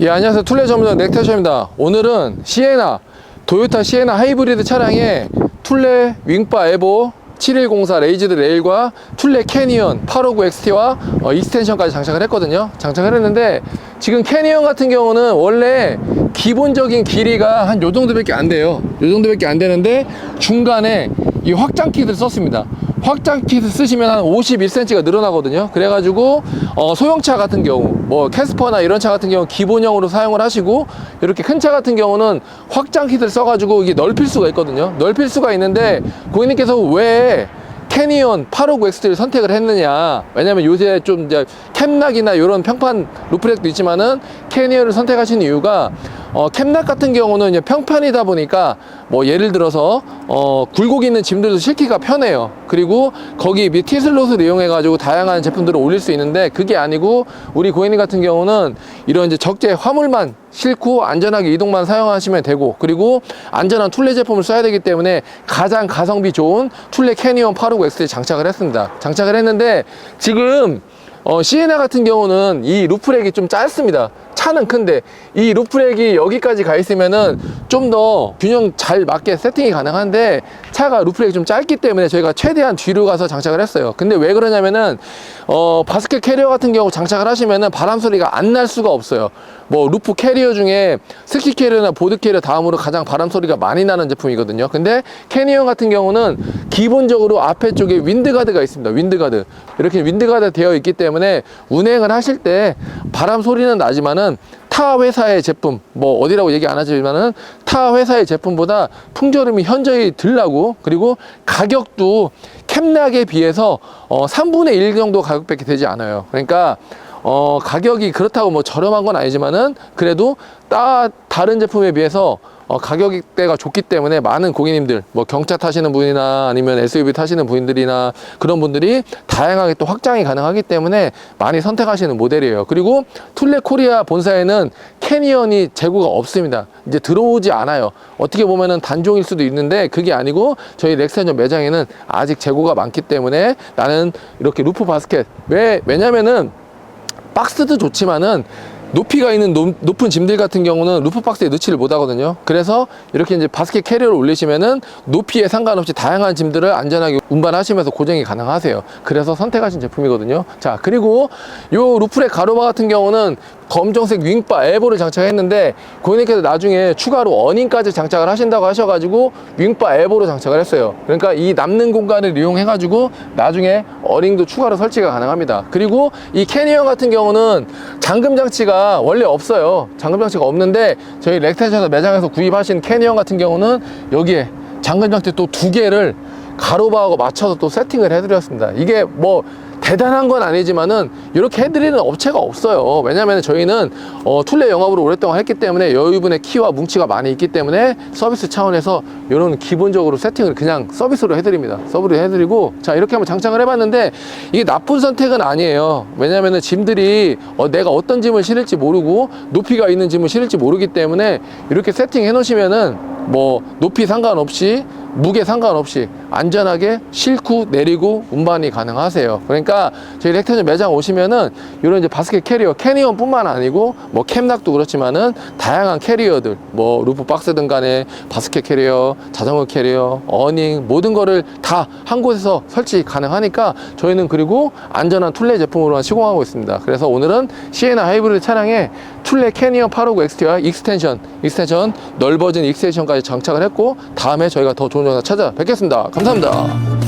예, 안녕하세요. 툴레 전문가 넥타쇼입니다. 오늘은 시에나, 도요타 시에나 하이브리드 차량에 툴레 윙바 에보 7104 레이즈드 레일과 툴레 캐니언 859XT와 어, 익스텐션까지 장착을 했거든요. 장착을 했는데 지금 캐니언 같은 경우는 원래 기본적인 길이가 한 요 정도밖에 안 돼요. 요 정도밖에 안 되는데 중간에 이 확장 킷을 썼습니다. 확장 킷을 쓰시면 한 51cm가 늘어나거든요. 그래가지고 어, 소형차 같은 경우, 뭐 캐스퍼나 이런 차 같은 경우 기본형으로 사용을 하시고 이렇게 큰 차 같은 경우는 확장 킷을 써가지고 이게 넓힐 수가 있거든요. 넓힐 수가 있는데 고객님께서 왜 캐니언 859X를 선택을 했느냐. 왜냐면 요새 좀 이제 캠락이나 이런 평판 루프렉도 있지만은 캐니언을 선택하신 이유가 어, 캠락 같은 경우는 이제 평판이다 보니까 뭐 예를 들어서 어, 굴곡 있는 짐들도 실기가 편해요. 그리고 거기 밑 티슬롯을 이용해 가지고 다양한 제품들을 올릴 수 있는데 그게 아니고 우리 고객님 같은 경우는 이런 이제 적재 화물만 싣고 안전하게 이동만 사용하시면 되고 그리고 안전한 툴레 제품을 써야 되기 때문에 가장 가성비 좋은 툴레 캐니언 859X에 장착을 했습니다. 장착을 했는데 지금 어, 시에나 같은 경우는 이 루프렉이 좀 짧습니다. 차는 큰데 이 루프렉이 여기까지 가 있으면은 좀 더 균형 잘 맞게 세팅이 가능한데 차가 루프렉이 좀 짧기 때문에 저희가 최대한 뒤로 가서 장착을 했어요. 근데 왜 그러냐면은 어, 바스켓 캐리어 같은 경우 장착을 하시면은 바람 소리가 안 날 수가 없어요. 뭐 루프 캐리어 중에 스키 캐리어나 보드 캐리어 다음으로 가장 바람 소리가 많이 나는 제품이거든요. 근데 캐니언 같은 경우는 기본적으로 앞에 쪽에 윈드가드가 있습니다. 윈드가드. 이렇게 윈드가드 되어 있기 때문에 운행을 하실 때 바람 소리는 나지만은 타 회사의 제품, 뭐 어디라고 얘기 안 하지만은 타 회사의 제품보다 풍절음이 현저히 덜 나고 그리고 가격도 캠락에 비해서 어 3분의 1 정도 가격밖에 되지 않아요. 그러니까 어, 가격이 그렇다고 뭐 저렴한 건 아니지만은 그래도 따, 다른 제품에 비해서 어, 가격대가 좋기 때문에 많은 고객님들, 뭐 경차 타시는 분이나 아니면 SUV 타시는 분들이나 그런 분들이 다양하게 또 확장이 가능하기 때문에 많이 선택하시는 모델이에요. 그리고 툴레 코리아 본사에는 캐니언이 재고가 없습니다. 이제 들어오지 않아요. 어떻게 보면은 단종일 수도 있는데 그게 아니고 저희 렉센전 매장에는 아직 재고가 많기 때문에 나는 이렇게 루프 바스켓 왜 왜냐면은 박스도 좋지만은 높이가 있는 높, 높은 짐들 같은 경우는 루프 박스에 넣지를 못하거든요. 그래서 이렇게 이제 바스켓 캐리어를 올리시면은 높이에 상관없이 다양한 짐들을 안전하게 운반하시면서 고정이 가능하세요. 그래서 선택하신 제품이거든요. 자, 그리고 요 루프렉 가로바 같은 경우는 검정색 윙바 에보를 장착했는데 고객님께서 나중에 추가로 어닝까지 장착을 하신다고 하셔가지고 윙바 에보로 장착을 했어요. 그러니까 이 남는 공간을 이용해 가지고 나중에 어닝도 추가로 설치가 가능합니다. 그리고 이 캐니언 같은 경우는 잠금 장치가 원래 없어요. 잠금 장치가 없는데 저희 렉텐션에서 매장에서 구입하신 캐니언 같은 경우는 여기에 잠금 장치 또 두 개를 가로바하고 맞춰서 또 세팅을 해드렸습니다. 이게 뭐 대단한 건 아니지만은 이렇게 해드리는 업체가 없어요. 왜냐하면 저희는 어, 툴레 영업으로 오랫동안 했기 때문에 여유분의 키와 뭉치가 많이 있기 때문에 서비스 차원에서 이런 기본적으로 세팅을 그냥 서비스로 해드립니다. 서브로 해드리고 자 이렇게 한번 장착을 해봤는데 이게 나쁜 선택은 아니에요. 왜냐하면 짐들이 어, 내가 어떤 짐을 실을지 모르고 높이가 있는 짐을 실을지 모르기 때문에 이렇게 세팅해 놓으시면은 뭐 높이 상관없이 무게 상관없이 안전하게 싣고 내리고 운반이 가능하세요. 그러니까 저희 렉터전 매장 오시면은 이런 이제 바스켓 캐리어 캐니언뿐만 아니고 뭐 캠락도 그렇지만은 다양한 캐리어들 뭐 루프 박스든 간에 바스켓 캐리어, 자전거 캐리어, 어닝 모든 거를 다 한 곳에서 설치 가능하니까 저희는 그리고 안전한 툴레 제품으로만 시공하고 있습니다. 그래서 오늘은 시에나 하이브리드 차량에 툴레 캐니언 859 XT와 익스텐션, 익스텐션 넓어진 익스텐션까지 장착을 했고 다음에 저희가 더 좋은 영상 찾아 뵙겠습니다. 감사합니다.